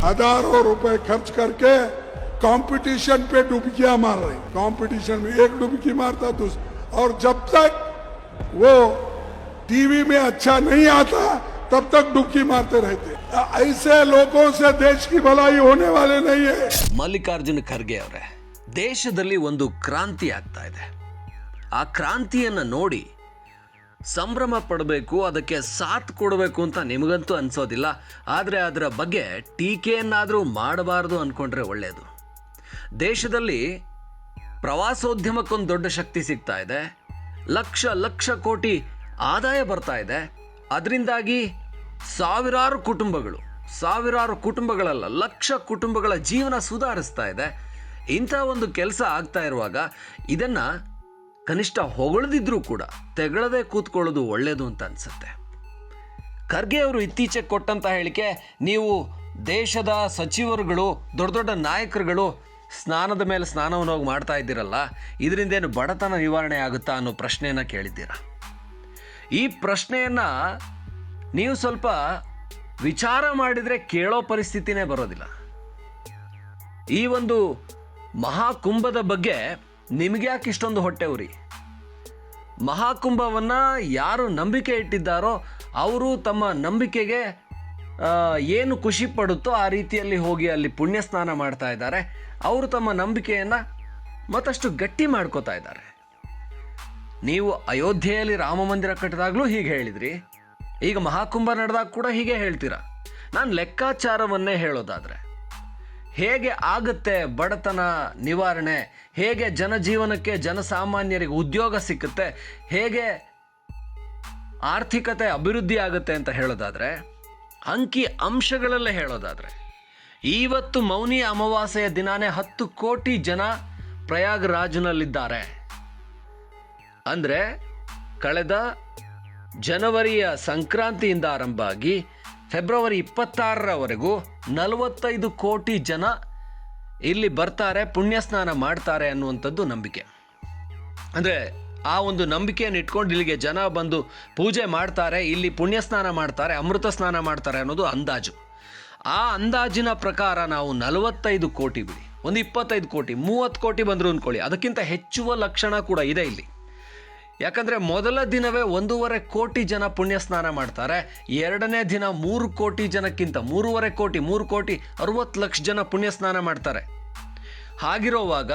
हजारों रुपए खर्च करके कंपटीशन पे डुबकियां मार रहे कंपटीशन में एक डुबकी मारता तो और जब तक वो टीवी में अच्छा नहीं आता तब तक डुबकी मारते रहते ऐसे लोगों से देश की भलाई होने वाले नहीं है ಮಲ್ಲಿಕಾರ್ಜುನ ಖರ್ಗೆ ಅವರೇ ದೇಶದಲ್ಲಿ ಒಂದು ಕ್ರಾಂತಿ ಆಗ್ತಾ ಇದೆ ಆ ಕ್ರಾಂತಿಯನ್ನು ನೋಡಿ ಸಂಭ್ರಮ ಪಡಬೇಕು, ಅದಕ್ಕೆ ಸಾಥ್ ಕೊಡಬೇಕು ಅಂತ ನಿಮಗಂತೂ ಅನ್ಸೋದಿಲ್ಲ. ಆದರೆ ಅದರ ಬಗ್ಗೆ ಟೀಕೆಯನ್ನಾದರೂ ಮಾಡಬಾರ್ದು ಅಂದ್ಕೊಂಡ್ರೆ ಒಳ್ಳೆಯದು ದೇಶದಲ್ಲಿ ಪ್ರವಾಸೋದ್ಯಮಕ್ಕೊಂದು ದೊಡ್ಡ ಶಕ್ತಿ ಸಿಗ್ತಾ ಇದೆ. ಲಕ್ಷ ಲಕ್ಷ ಕೋಟಿ ಆದಾಯ ಬರ್ತಾ ಇದೆ. ಅದರಿಂದಾಗಿ ಸಾವಿರಾರು ಕುಟುಂಬಗಳು, ಸಾವಿರಾರು ಕುಟುಂಬಗಳಲ್ಲ, ಲಕ್ಷ ಕುಟುಂಬಗಳ ಜೀವನ ಸುಧಾರಿಸ್ತಾ ಇದೆ. ಇಂಥ ಒಂದು ಕೆಲಸ ಆಗ್ತಾ ಇರುವಾಗ ಇದನ್ನು ಕನಿಷ್ಠ ಹೊಗಳದಿದ್ರೂ ಕೂಡ ತೆಗಳದೆ ಕೂತ್ಕೊಳ್ಳೋದು ಒಳ್ಳೆಯದು ಅಂತ ಅನಿಸುತ್ತೆ. ಖರ್ಗೆ ಅವರು ಇತ್ತೀಚೆಗೆ ಕೊಟ್ಟಂತ ಹೇಳಿಕೆ, ನೀವು ದೇಶದ ಸಚಿವರುಗಳು, ದೊಡ್ಡ ದೊಡ್ಡ ನಾಯಕರುಗಳು ಸ್ನಾನದ ಮೇಲೆ ಸ್ನಾನವನ್ನು ಹೋಗಿ ಮಾಡ್ತಾ ಇದ್ದೀರಲ್ಲ, ಇದರಿಂದ ಏನು ಬಡತನ ನಿವಾರಣೆ ಆಗುತ್ತಾ ಅನ್ನೋ ಪ್ರಶ್ನೆಯನ್ನು ಕೇಳಿದ್ದೀರಾ? ಈ ಪ್ರಶ್ನೆಯನ್ನು ನೀವು ಸ್ವಲ್ಪ ವಿಚಾರ ಮಾಡಿದರೆ ಕೇಳೋ ಪರಿಸ್ಥಿತಿನೇ ಬರೋದಿಲ್ಲ. ಈ ಒಂದು ಮಹಾಕುಂಭದ ಬಗ್ಗೆ ನಿಮಗೆ ಇಷ್ಟೊಂದು ಹೊಟ್ಟೆ ಉರಿ? ಮಹಾಕುಂಭವನ್ನು ಯಾರು ನಂಬಿಕೆ ಇಟ್ಟಿದ್ದಾರೋ ಅವರು ತಮ್ಮ ನಂಬಿಕೆಗೆ ಏನು ಖುಷಿ ಪಡುತ್ತೋ ಆ ರೀತಿಯಲ್ಲಿ ಹೋಗಿ ಅಲ್ಲಿ ಪುಣ್ಯ ಸ್ನಾನ ಮಾಡ್ತಾ ಇದ್ದಾರೆ. ಅವರು ತಮ್ಮ ನಂಬಿಕೆಯನ್ನು ಮತ್ತಷ್ಟು ಗಟ್ಟಿ ಮಾಡ್ಕೋತಾ ಇದ್ದಾರೆ. ನೀವು ಅಯೋಧ್ಯೆಯಲ್ಲಿ ರಾಮ ಮಂದಿರ ಕಟ್ಟಿದಾಗಲೂ ಹೀಗೆ ಹೇಳಿದ್ರಿ. ಈಗ ಮಹಾಕುಂಭ ನಡೆದಾಗ ಕೂಡ ಹೀಗೆ ಹೇಳ್ತೀರಾ? ನಾನು ಲೆಕ್ಕಾಚಾರವನ್ನೇ ಹೇಳೋದಾದರೆ. ಹೇಗೆ ಆಗುತ್ತೆ ಬಡತನ ನಿವಾರಣೆ? ಹೇಗೆ ಜನಜೀವನಕ್ಕೆ ಜನಸಾಮಾನ್ಯರಿಗೆ ಉದ್ಯೋಗ ಸಿಕ್ಕುತ್ತೆ? ಹೇಗೆ ಆರ್ಥಿಕತೆ ಅಭಿವೃದ್ಧಿ ಆಗುತ್ತೆ ಅಂತ ಹೇಳೋದಾದರೆ, ಅಂಕಿ ಅಂಶಗಳಲ್ಲೇ ಹೇಳೋದಾದರೆ ಇವತ್ತು ಮೌನಿ ಅಮಾವಾಸ್ಯೆಯ ದಿನಾನೇ ಹತ್ತು ಕೋಟಿ ಜನ ಪ್ರಯಾಗ್ರಾಜ್ನಲ್ಲಿದ್ದಾರೆ. ಅಂದರೆ, ಕಳೆದ ಜನವರಿಯ ಸಂಕ್ರಾಂತಿಯಿಂದ ಆರಂಭ ಆಗಿ ಫೆಬ್ರವರಿ ಇಪ್ಪತ್ತಾರರವರೆಗೂ ನಲವತ್ತೈದು ಕೋಟಿ ಜನ ಇಲ್ಲಿ ಬರ್ತಾರೆ, ಪುಣ್ಯ ಸ್ನಾನ ಮಾಡ್ತಾರೆ ಅನ್ನುವಂಥದ್ದು ನಂಬಿಕೆ. ಅಂದರೆ ಆ ಒಂದು ನಂಬಿಕೆಯನ್ನು ಇಟ್ಕೊಂಡು ಇಲ್ಲಿಗೆ ಜನ ಬಂದು ಪೂಜೆ ಮಾಡ್ತಾರೆ, ಇಲ್ಲಿ ಪುಣ್ಯ ಸ್ನಾನ ಮಾಡ್ತಾರೆ, ಅಮೃತ ಸ್ನಾನ ಮಾಡ್ತಾರೆ ಅನ್ನೋದು ಅಂದಾಜು. ಆ ಅಂದಾಜಿನ ಪ್ರಕಾರ ನಾವು ನಲವತ್ತೈದು ಕೋಟಿ ಬಿಡಿ, ಒಂದು ಇಪ್ಪತ್ತೈದು ಕೋಟಿ, ಮೂವತ್ತು ಕೋಟಿ ಬಂದರು ಅಂದ್ಕೊಳ್ಳಿ ಅದಕ್ಕಿಂತ ಹೆಚ್ಚುವ ಲಕ್ಷಣ ಕೂಡ ಇದೆ ಇಲ್ಲಿ. ಯಾಕಂದರೆ ಮೊದಲ ದಿನವೇ ಒಂದೂವರೆ ಕೋಟಿ ಜನ ಪುಣ್ಯ ಸ್ನಾನ ಮಾಡ್ತಾರೆ, ಎರಡನೇ ದಿನ ಮೂರು ಕೋಟಿ ಜನಕ್ಕಿಂತ ಮೂರುವರೆ ಕೋಟಿ, ಮೂರು ಕೋಟಿ ಅರುವತ್ತು ಲಕ್ಷ ಜನ ಪುಣ್ಯ ಸ್ನಾನ ಮಾಡ್ತಾರೆ. ಹಾಗಿರೋವಾಗ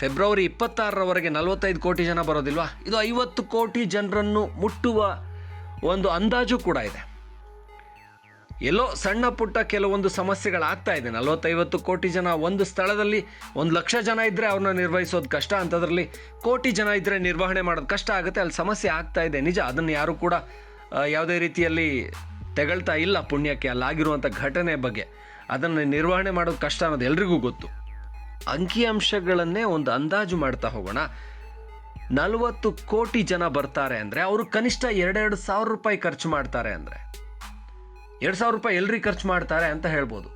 ಫೆಬ್ರವರಿ ಇಪ್ಪತ್ತಾರರವರೆಗೆ ನಲವತ್ತೈದು ಕೋಟಿ ಜನ ಬರೋದಿಲ್ವಾ? ಇದು ಐವತ್ತು ಕೋಟಿ ಜನರನ್ನು ಮುಟ್ಟುವ ಒಂದು ಅಂದಾಜು ಕೂಡ ಇದೆ. ಎಲ್ಲೋ ಸಣ್ಣ ಪುಟ್ಟ ಕೆಲವೊಂದು ಸಮಸ್ಯೆಗಳಾಗ್ತಾ ಇದೆ. ನಲವತ್ತೈವತ್ತು ಕೋಟಿ ಜನ ಒಂದು ಸ್ಥಳದಲ್ಲಿ, ಒಂದು ಲಕ್ಷ ಜನ ಇದ್ದರೆ ಅವ್ರನ್ನ ನಿರ್ವಹಿಸೋದು ಕಷ್ಟ ಅಂಥದ್ರಲ್ಲಿ ಕೋಟಿ ಜನ ಇದ್ದರೆ ನಿರ್ವಹಣೆ ಮಾಡೋದು ಕಷ್ಟ ಆಗುತ್ತೆ. ಅಲ್ಲಿ ಸಮಸ್ಯೆ ಆಗ್ತಾ ಇದೆ. ನಿಜ, ಅದನ್ನು ಯಾರು ಕೂಡ ಯಾವುದೇ ರೀತಿಯಲ್ಲಿ ತೆಗಳ್ತಾ ಇಲ್ಲ ಪುಣ್ಯಕ್ಕೆ. ಅಲ್ಲಾಗಿರುವಂಥ ಘಟನೆ ಬಗ್ಗೆ. ಅದನ್ನು ನಿರ್ವಹಣೆ ಮಾಡೋದು ಕಷ್ಟ ಅನ್ನೋದು ಎಲ್ರಿಗೂ ಗೊತ್ತು. ಅಂಕಿಅಂಶಗಳನ್ನೇ ಒಂದು ಅಂದಾಜು ಮಾಡ್ತಾ ಹೋಗೋಣ. ನಲವತ್ತು ಕೋಟಿ ಜನ ಬರ್ತಾರೆ ಅಂದರೆ, ಅವರು ಕನಿಷ್ಠ ಎರಡೆರಡು ಸಾವಿರ ರೂಪಾಯಿ ಖರ್ಚು ಮಾಡ್ತಾರೆ ಅಂದರೆ. ಎರಡು ಸಾವಿರ ರೂಪಾಯಿ ಎಲ್ರಿಗೆ ಖರ್ಚು ಮಾಡ್ತಾರೆ ಅಂತ ಹೇಳ್ಬೋದು.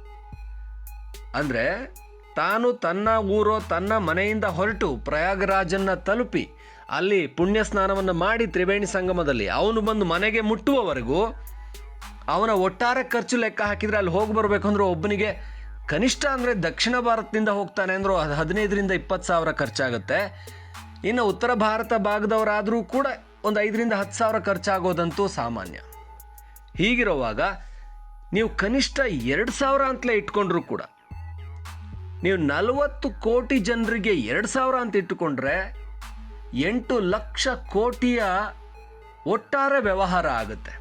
ಅಂದರೆ ತಾನು ತನ್ನ ಊರು ತನ್ನ ಮನೆಯಿಂದ ಹೊರಟು ಪ್ರಯಾಗರಾಜನ್ನ ತಲುಪಿ ಅಲ್ಲಿ ಪುಣ್ಯ ಸ್ನಾನವನ್ನು ಮಾಡಿ ತ್ರಿವೇಣಿ ಸಂಗಮದಲ್ಲಿ ಅವನು ಬಂದು ಮನೆಗೆ ಮುಟ್ಟುವವರೆಗೂ ಅವನ ಒಟ್ಟಾರೆ ಖರ್ಚು ಲೆಕ್ಕ ಹಾಕಿದರೆ ಅಲ್ಲಿ ಹೋಗಿ ಬರಬೇಕು ಅಂದ್ರೆ ಒಬ್ಬನಿಗೆ ಕನಿಷ್ಠ ಅಂದರೆ ದಕ್ಷಿಣ ಭಾರತದಿಂದ ಹೋಗ್ತಾನೆ ಅಂದರೂ ಅದು ಹದಿನೈದರಿಂದ ಇಪ್ಪತ್ತು ಸಾವಿರ ಖರ್ಚಾಗುತ್ತೆ. ಇನ್ನು ಉತ್ತರ ಭಾರತ ಭಾಗದವರಾದರೂ ಕೂಡ ಒಂದು ಐದರಿಂದ ಹತ್ತು ಸಾವಿರ ಖರ್ಚಾಗೋದಂತೂ ಸಾಮಾನ್ಯ. ಹೀಗಿರುವಾಗ ನೀವು ಕನಿಷ್ಠ ಎರಡು ಸಾವಿರ ಅಂತಲೇ ಇಟ್ಕೊಂಡ್ರು ಕೂಡ. ನೀವು ನಲವತ್ತು ಕೋಟಿ ಜನರಿಗೆ ಎರಡು ಸಾವಿರ ಅಂತ ಇಟ್ಟುಕೊಂಡ್ರೆ ಎಂಟು ಲಕ್ಷ ಕೋಟಿಯ ಒಟ್ಟಾರೆ ವ್ಯವಹಾರ ಆಗುತ್ತೆ.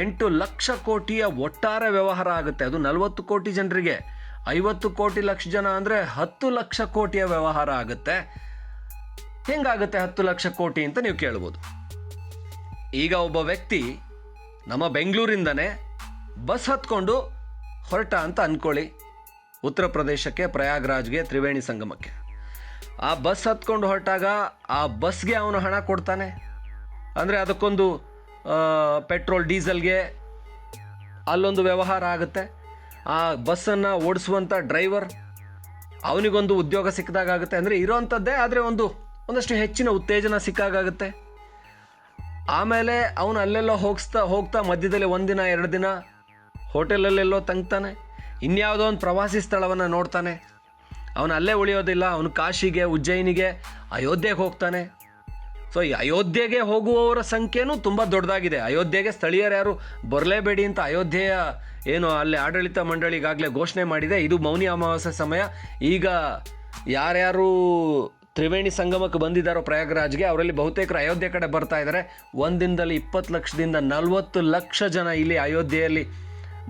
ಎಂಟು ಲಕ್ಷ ಕೋಟಿಯ ಒಟ್ಟಾರೆ ವ್ಯವಹಾರ ಆಗುತ್ತೆ. ಅದು ನಲವತ್ತು ಕೋಟಿ ಜನರಿಗೆ ಐವತ್ತು ಕೋಟಿ ಲಕ್ಷ ಜನ ಅಂದರೆ ಹತ್ತು ಲಕ್ಷ ಕೋಟಿಯ ವ್ಯವಹಾರ ಆಗುತ್ತೆ. ಹೆಂಗಾಗುತ್ತೆ ಹತ್ತು ಲಕ್ಷ ಕೋಟಿ ಅಂತ ನೀವು ಕೇಳ್ಬೋದು. ಈಗ ಒಬ್ಬ ವ್ಯಕ್ತಿ ನಮ್ಮ ಬೆಂಗಳೂರಿಂದನೇ ಬಸ್ ಹತ್ಕೊಂಡು ಹೊರಟ ಅಂತ ಅಂದ್ಕೊಳ್ಳಿ ಉತ್ತರ ಪ್ರದೇಶಕ್ಕೆ ಪ್ರಯಾಗ್ರಾಜ್ಗೆ ತ್ರಿವೇಣಿ ಸಂಗಮಕ್ಕೆ. ಆ ಬಸ್ ಹತ್ಕೊಂಡು ಹೊರಟಾಗ ಆ ಬಸ್ಗೆ ಅವನು ಹಣ ಕೊಡ್ತಾನೆ. ಅಂದರೆ ಅದಕ್ಕೊಂದು ಪೆಟ್ರೋಲ್, ಡೀಸೆಲ್ಗೆ ಅಲ್ಲೊಂದು ವ್ಯವಹಾರ ಆಗುತ್ತೆ. ಆ ಬಸ್ಸನ್ನು ಓಡಿಸುವಂಥ ಡ್ರೈವರ್ ಅವನಿಗೊಂದು ಉದ್ಯೋಗ ಸಿಕ್ಕಿದಾಗುತ್ತೆ ಅಂದರೆ ಇರೋವಂಥದ್ದೇ ಆದರೆ ಒಂದು, ಒಂದಷ್ಟು ಹೆಚ್ಚಿನ ಉತ್ತೇಜನ ಸಿಕ್ಕಾಗುತ್ತೆ ಆಮೇಲೆ ಅವನು ಅಲ್ಲೆಲ್ಲ ಹೋಗಿಸ್ತಾ, ಹೋಗ್ತಾ ಮಧ್ಯದಲ್ಲಿ ಒಂದಿನ, ಎರಡು ದಿನ ಹೋಟೆಲಲ್ಲೆಲ್ಲೋ ತಂಗ್ತಾನೆ. ಇನ್ಯಾವುದೋ ಒಂದು ಪ್ರವಾಸಿ ಸ್ಥಳವನ್ನು ನೋಡ್ತಾನೆ. ಅವನು ಅಲ್ಲೇ ಉಳಿಯೋದಿಲ್ಲ, ಅವನು ಕಾಶಿಗೆ, ಉಜ್ಜಯಿನಿಗೆ, ಅಯೋಧ್ಯೆಗೆ ಹೋಗ್ತಾನೆ. ಸೊ ಈ ಅಯೋಧ್ಯೆಗೆ ಹೋಗುವವರ ಸಂಖ್ಯೆನೂ ತುಂಬ ದೊಡ್ಡದಾಗಿದೆ. ಅಯೋಧ್ಯೆಗೆ ಸ್ಥಳೀಯರು ಯಾರು ಬರಲೇಬೇಡಿ ಅಂತ ಅಯೋಧ್ಯೆಯ ಏನು ಅಲ್ಲಿ ಆಡಳಿತ ಮಂಡಳಿಗಾಗಲೇ ಘೋಷಣೆ ಮಾಡಿದೆ. ಇದು ಮೌನಿ ಅಮಾವಾಸ್ಯೆ ಸಮಯ. ಈಗ ಯಾರ್ಯಾರು ತ್ರಿವೇಣಿ ಸಂಗಮಕ್ಕೆ ಬಂದಿದ್ದಾರೋ ಪ್ರಯಾಗ್ರಾಜ್ಗೆ, ಅವರಲ್ಲಿ ಬಹುತೇಕರು ಅಯೋಧ್ಯೆ ಕಡೆ ಬರ್ತಾ ಇದ್ದಾರೆ. ಒಂದಿನದಲ್ಲಿ ಇಪ್ಪತ್ತು ಲಕ್ಷದಿಂದ ನಲವತ್ತು ಲಕ್ಷ ಜನ ಇಲ್ಲಿ ಅಯೋಧ್ಯೆಯಲ್ಲಿ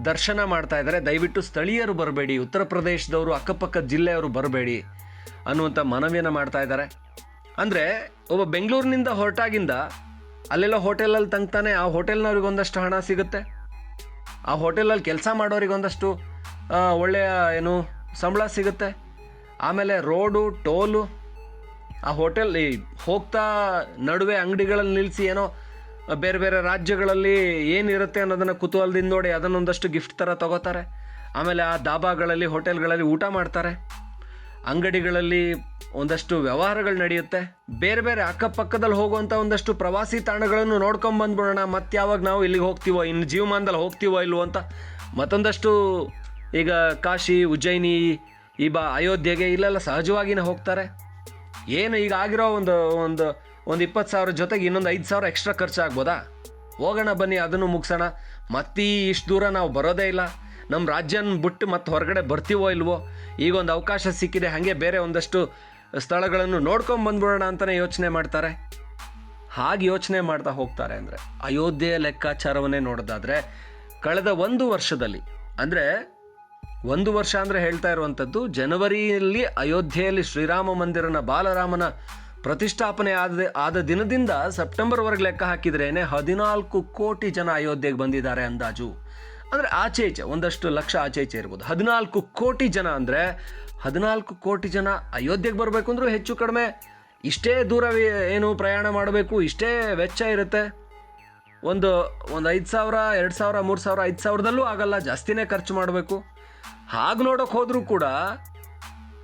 ದರ್ಶನ ಮಾಡ್ತಾ ಇದ್ದಾರೆ. ದಯವಿಟ್ಟು ಸ್ಥಳೀಯರು ಬರಬೇಡಿ, ಉತ್ತರ ಪ್ರದೇಶದವರು, ಅಕ್ಕಪಕ್ಕ ಜಿಲ್ಲೆಯವರು ಬರಬೇಡಿ ಅನ್ನುವಂಥ ಮನವಿಯನ್ನು ಮಾಡ್ತಾ ಇದ್ದಾರೆ. ಅಂದರೆ ಒಬ್ಬ ಬೆಂಗಳೂರಿನಿಂದ ಹೊರಟಾಗಿಂದ ಅಲ್ಲೆಲ್ಲ ಹೋಟೆಲಲ್ಲಿ ತಂಗ್ತಾನೆ, ಆ ಹೋಟೆಲ್ನವ್ರಿಗೆ ಒಂದಷ್ಟು ಹಣ ಸಿಗುತ್ತೆ. ಆ ಹೋಟೆಲಲ್ಲಿ ಕೆಲಸ ಮಾಡೋರಿಗೆ ಒಂದಷ್ಟು ಒಳ್ಳೆಯ, ಏನು, ಸಂಬಳ ಸಿಗುತ್ತೆ. ಆಮೇಲೆ ರೋಡು, ಟೋಲು, ಆ ಹೋಟೆಲ್ ಹೋಗ್ತಾ ನಡುವೆ ಅಂಗಡಿಗಳಲ್ಲಿ ನಿಲ್ಲಿಸಿ ಏನೋ ಬೇರೆ ಬೇರೆ ರಾಜ್ಯಗಳಲ್ಲಿ ಏನಿರುತ್ತೆ ಅನ್ನೋದನ್ನು ಕುತೂಹಲದಿಂದ ನೋಡಿ ಅದನ್ನೊಂದಷ್ಟು ಗಿಫ್ಟ್ ಥರ ತಗೋತಾರೆ. ಆಮೇಲೆ ಆ ದಾಬಾಗಳಲ್ಲಿ ಹೋಟೆಲ್ಗಳಲ್ಲಿ ಊಟ ಮಾಡ್ತಾರೆ. ಅಂಗಡಿಗಳಲ್ಲಿ ಒಂದಷ್ಟು ವ್ಯವಹಾರಗಳು ನಡೆಯುತ್ತೆ. ಬೇರೆ ಬೇರೆ ಅಕ್ಕಪಕ್ಕದಲ್ಲಿ ಹೋಗುವಂಥ ಒಂದಷ್ಟು ಪ್ರವಾಸಿ ತಾಣಗಳನ್ನು ನೋಡ್ಕೊಂಡು ಬಂದ್ಬಿಡೋಣ. ಮತ್ತೆ ಯಾವಾಗ ನಾವು ಇಲ್ಲಿಗೆ ಹೋಗ್ತೀವೋ, ಇನ್ನು ಜೀವಮಾನದಲ್ಲಿ ಹೋಗ್ತೀವೋ ಇಲ್ವೋ ಅಂತ ಮತ್ತೊಂದಷ್ಟು ಈಗ ಕಾಶಿ, ಉಜ್ಜಯಿನಿ, ಈ ಬಾ ಅಯೋಧ್ಯೆಗೆ ಇಲ್ಲೆಲ್ಲ ಸಹಜವಾಗಿನೇ ಹೋಗ್ತಾರೆ. ಏನು ಈಗ ಆಗಿರೋ ಒಂದು ಒಂದು ಒಂದು ಇಪ್ಪತ್ತು ಸಾವಿರ ಜೊತೆಗೆ ಇನ್ನೊಂದು ಐದು ಸಾವಿರ ಎಕ್ಸ್ಟ್ರಾ ಖರ್ಚಾಗ್ಬೋದಾ ಹೋಗೋಣ ಬನ್ನಿ, ಅದನ್ನು ಮುಗಿಸೋಣ. ಮತ್ತೆ ಇಷ್ಟು ದೂರ ನಾವು ಬರೋದೇ ಇಲ್ಲ. ನಮ್ಮ ರಾಜ್ಯನ ಬಿಟ್ಟು ಮತ್ತೆ ಹೊರಗಡೆ ಬರ್ತೀವೋ ಇಲ್ವೋ ಈಗ ಒಂದು ಅವಕಾಶ ಸಿಕ್ಕಿದೆ, ಹಾಗೆ ಬೇರೆ ಒಂದಷ್ಟು ಸ್ಥಳಗಳನ್ನು ನೋಡ್ಕೊಂಡು ಬಂದ್ಬಿಡೋಣ ಅಂತಲೇ ಯೋಚನೆ ಮಾಡ್ತಾರೆ. ಹಾಗೆ ಯೋಚನೆ ಮಾಡ್ತಾ ಹೋಗ್ತಾರೆ ಅಂದರೆ, ಅಯೋಧ್ಯೆಯ ಲೆಕ್ಕಾಚಾರವನ್ನೇ ನೋಡೋದಾದರೆ, ಕಳೆದ ಒಂದು ವರ್ಷದಲ್ಲಿ, ಅಂದರೆ ಒಂದು ವರ್ಷ ಅಂದರೆ ಹೇಳ್ತಾ ಇರುವಂಥದ್ದು, ಜನವರಿಯಲ್ಲಿ ಅಯೋಧ್ಯೆಯಲ್ಲಿ ಶ್ರೀರಾಮ ಮಂದಿರನ ಬಾಲರಾಮನ ಪ್ರತಿಷ್ಠಾಪನೆ ಆದ ಆದ ದಿನದಿಂದ ಸೆಪ್ಟೆಂಬರ್ವರೆಗೆ ಲೆಕ್ಕ ಹಾಕಿದ್ರೇನೆ ಹದಿನಾಲ್ಕು ಕೋಟಿ ಜನ ಅಯೋಧ್ಯೆಗೆ ಬಂದಿದ್ದಾರೆ ಅಂದಾಜು. ಅಂದರೆ ಆಚೆ ಈಚೆ ಒಂದಷ್ಟು ಲಕ್ಷ ಆಚೆ ಈಚೆ ಇರ್ಬೋದು. ಹದಿನಾಲ್ಕು ಕೋಟಿ ಜನ ಅಂದರೆ ಹದಿನಾಲ್ಕು ಕೋಟಿ ಜನ ಅಯೋಧ್ಯೆಗೆ ಬರಬೇಕು ಅಂದರೂ ಹೆಚ್ಚು ಕಡಿಮೆ. ಇಷ್ಟೇ ದೂರ ಏನು ಪ್ರಯಾಣ ಮಾಡಬೇಕು, ಇಷ್ಟೇ ವೆಚ್ಚ ಇರುತ್ತೆ. ಒಂದು ಒಂದು ಐದು ಸಾವಿರ, ಎರಡು ಸಾವಿರ, ಮೂರು ಸಾವಿರ, ಐದು ಸಾವಿರದಲ್ಲೂ ಆಗಲ್ಲ, ಜಾಸ್ತಿನೇ ಖರ್ಚು ಮಾಡಬೇಕು. ಹಾಗೆ ನೋಡೋಕೆ ಹೋದರೂ ಕೂಡ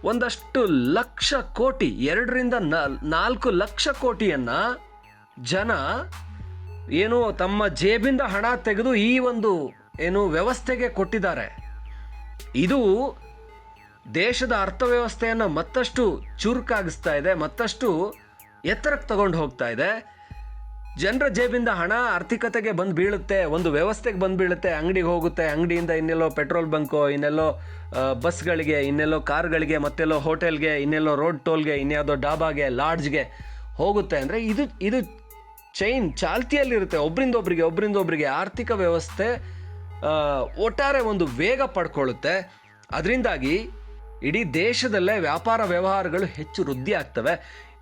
ಒಂದಷ್ಟು ಲಕ್ಷ ಕೋಟಿ, ಎರಡರಿಂದ ನಾಲ್ಕು ಲಕ್ಷ ಕೋಟಿಯನ್ನು ಜನ ಏನು ತಮ್ಮ ಜೇಬಿಂದ ಹಣ ತೆಗೆದು ಈ ಒಂದು ಏನು ವ್ಯವಸ್ಥೆಗೆ ಕೊಟ್ಟಿದ್ದಾರೆ. ಇದು ದೇಶದ ಅರ್ಥವ್ಯವಸ್ಥೆಯನ್ನು ಮತ್ತಷ್ಟು ಚುರುಕಾಗಿಸ್ತಾ ಇದೆ, ಮತ್ತಷ್ಟು ಎತ್ತರಕ್ಕೆ ತಗೊಂಡು ಹೋಗ್ತಾ ಇದೆ. ಜನರ ಜೇಬಿಂದ ಹಣ ಆರ್ಥಿಕತೆಗೆ ಬಂದು ಬೀಳುತ್ತೆ, ಒಂದು ವ್ಯವಸ್ಥೆಗೆ ಬಂದು ಬೀಳುತ್ತೆ, ಅಂಗಡಿಗೆ ಹೋಗುತ್ತೆ, ಅಂಗಡಿಯಿಂದ ಇನ್ನೆಲ್ಲೋ ಪೆಟ್ರೋಲ್ ಬಂಕು, ಇನ್ನೆಲ್ಲೋ ಬಸ್ಗಳಿಗೆ, ಇನ್ನೆಲ್ಲೋ ಕಾರ್ಗಳಿಗೆ, ಮತ್ತೆಲ್ಲೋ ಹೋಟೆಲ್ಗೆ, ಇನ್ನೆಲ್ಲೋ ರೋಡ್ ಟೋಲ್ಗೆ, ಇನ್ಯಾವುದೋ ಡಾಬಾಗೆ, ಲಾಡ್ಜ್ಗೆ ಹೋಗುತ್ತೆ ಅಂದರೆ ಇದು ಇದು ಚೈನ್ ಚಾಲ್ತಿಯಲ್ಲಿರುತ್ತೆ. ಒಬ್ಬರಿಂದ ಒಬ್ಬರಿಗೆ ಒಬ್ಬರಿಂದ ಒಬ್ಬರಿಗೆ ಆರ್ಥಿಕ ವ್ಯವಸ್ಥೆ ಒಟ್ಟಾರೆ ಒಂದು ವೇಗ ಪಡ್ಕೊಳ್ಳುತ್ತೆ. ಅದರಿಂದಾಗಿ ಇಡೀ ದೇಶದಲ್ಲೇ ವ್ಯಾಪಾರ ವ್ಯವಹಾರಗಳು ಹೆಚ್ಚು ವೃದ್ಧಿ ಆಗ್ತವೆ.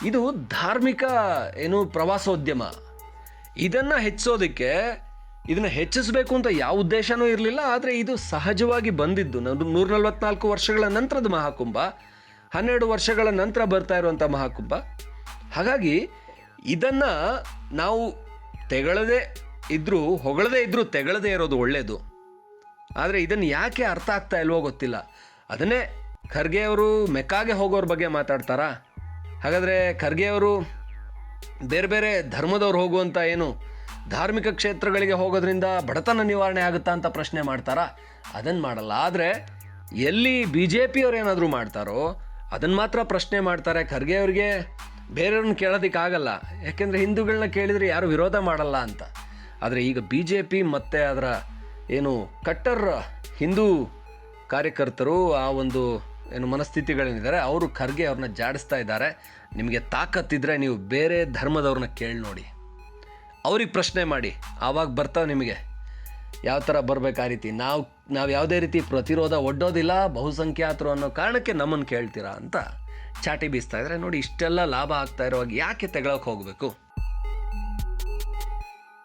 ಇದು ಧಾರ್ಮಿಕ, ಏನು ಪ್ರವಾಸೋದ್ಯಮ? ಇದನ್ನು ಹೆಚ್ಚಿಸೋದಕ್ಕೆ ಇದನ್ನು ಹೆಚ್ಚಿಸಬೇಕು ಅಂತ ಯಾವ ಉದ್ದೇಶನೂ ಇರಲಿಲ್ಲ, ಆದರೆ ಇದು ಸಹಜವಾಗಿ ಬಂದಿದ್ದು. ನೂರ ನಲವತ್ನಾಲ್ಕು ವರ್ಷಗಳ ನಂತರದ ಮಹಾಕುಂಭ, ಹನ್ನೆರಡು ವರ್ಷಗಳ ನಂತರ ಬರ್ತಾ ಇರುವಂಥ ಮಹಾಕುಂಭ. ಹಾಗಾಗಿ ಇದನ್ನು ನಾವು ತೆಗಳದೇ ಇದ್ರೂ, ಹೊಗಳದೇ ಇದ್ರೂ ತೆಗಳದೇ ಇರೋದು ಒಳ್ಳೆಯದು ಆದರೆ ಇದನ್ನು ಯಾಕೆ ಅರ್ಥ ಆಗ್ತಾ ಇಲ್ವೋ ಗೊತ್ತಿಲ್ಲ. ಅದನ್ನೇ ಖರ್ಗೆಯವರು ಮೆಕ್ಕಾಗೆ ಹೋಗೋರ ಬಗ್ಗೆ ಮಾತಾಡ್ತಾರಾ? ಹಾಗಾದರೆ ಖರ್ಗೆ ಅವರು ಬೇರೆ ಬೇರೆ ಧರ್ಮದವ್ರು ಹೋಗುವಂಥ ಏನು ಧಾರ್ಮಿಕ ಕ್ಷೇತ್ರಗಳಿಗೆ ಹೋಗೋದ್ರಿಂದ ಬಡತನ ನಿವಾರಣೆ ಆಗುತ್ತಾ ಅಂತ ಪ್ರಶ್ನೆ ಮಾಡ್ತಾರಾ? ಅದನ್ನು ಮಾಡಲ್ಲ. ಆದರೆ ಎಲ್ಲಿ ಬಿ ಜೆ ಪಿಯವ್ರು ಏನಾದರೂ ಮಾಡ್ತಾರೋ ಅದನ್ನು ಮಾತ್ರ ಪ್ರಶ್ನೆ ಮಾಡ್ತಾರೆ. ಖರ್ಗೆ ಅವ್ರಿಗೆ ಬೇರೆಯವ್ರನ್ನ ಕೇಳೋದಕ್ಕಾಗಲ್ಲ. ಯಾಕೆಂದರೆ ಹಿಂದೂಗಳನ್ನ ಕೇಳಿದರೆ ಯಾರು ವಿರೋಧ ಮಾಡಲ್ಲ ಅಂತ. ಆದರೆ ಈಗ ಬಿ ಜೆ ಪಿ ಮತ್ತು ಅದರ ಏನು ಕಟ್ಟರ್ ಹಿಂದೂ ಕಾರ್ಯಕರ್ತರು ಆ ಒಂದು ಏನು ಮನಸ್ಥಿತಿಗಳೇನಿದ್ದಾರೆ, ಅವರು ಖರ್ಗೆ ಅವ್ರನ್ನ ಜಾಡಿಸ್ತಾ ಇದ್ದಾರೆ. ನಿಮಗೆ ತಾಕತ್ತಿದ್ರೆ ನೀವು ಬೇರೆ ಧರ್ಮದವ್ರನ್ನ ಕೇಳಿ ನೋಡಿ. ಅವ್ರಿಗೆ ಪ್ರಶ್ನೆ ಮಾಡಿ, ಆವಾಗ ಬರ್ತಾವೆ ನಿಮಗೆ. ಯಾವ ಥರ ಬರಬೇಕು ಆ ರೀತಿ? ನಾವು ನಾವು ಯಾವುದೇ ರೀತಿ ಪ್ರತಿರೋಧ ಒಡ್ಡೋದಿಲ್ಲ, ಬಹುಸಂಖ್ಯಾತರು ಅನ್ನೋ ಕಾರಣಕ್ಕೆ ನಮ್ಮನ್ನು ಕೇಳ್ತೀರಾ ಅಂತ ಚಾಟಿ ಬೀಸ್ತಾ ಇದ್ದಾರೆ ನೋಡಿ, ಇಷ್ಟೆಲ್ಲ ಲಾಭ ಆಗ್ತಾ ಇರುವಾಗ ಯಾಕೆ ತೆಗಳಕ್ಕೆ ಹೋಗಬೇಕು?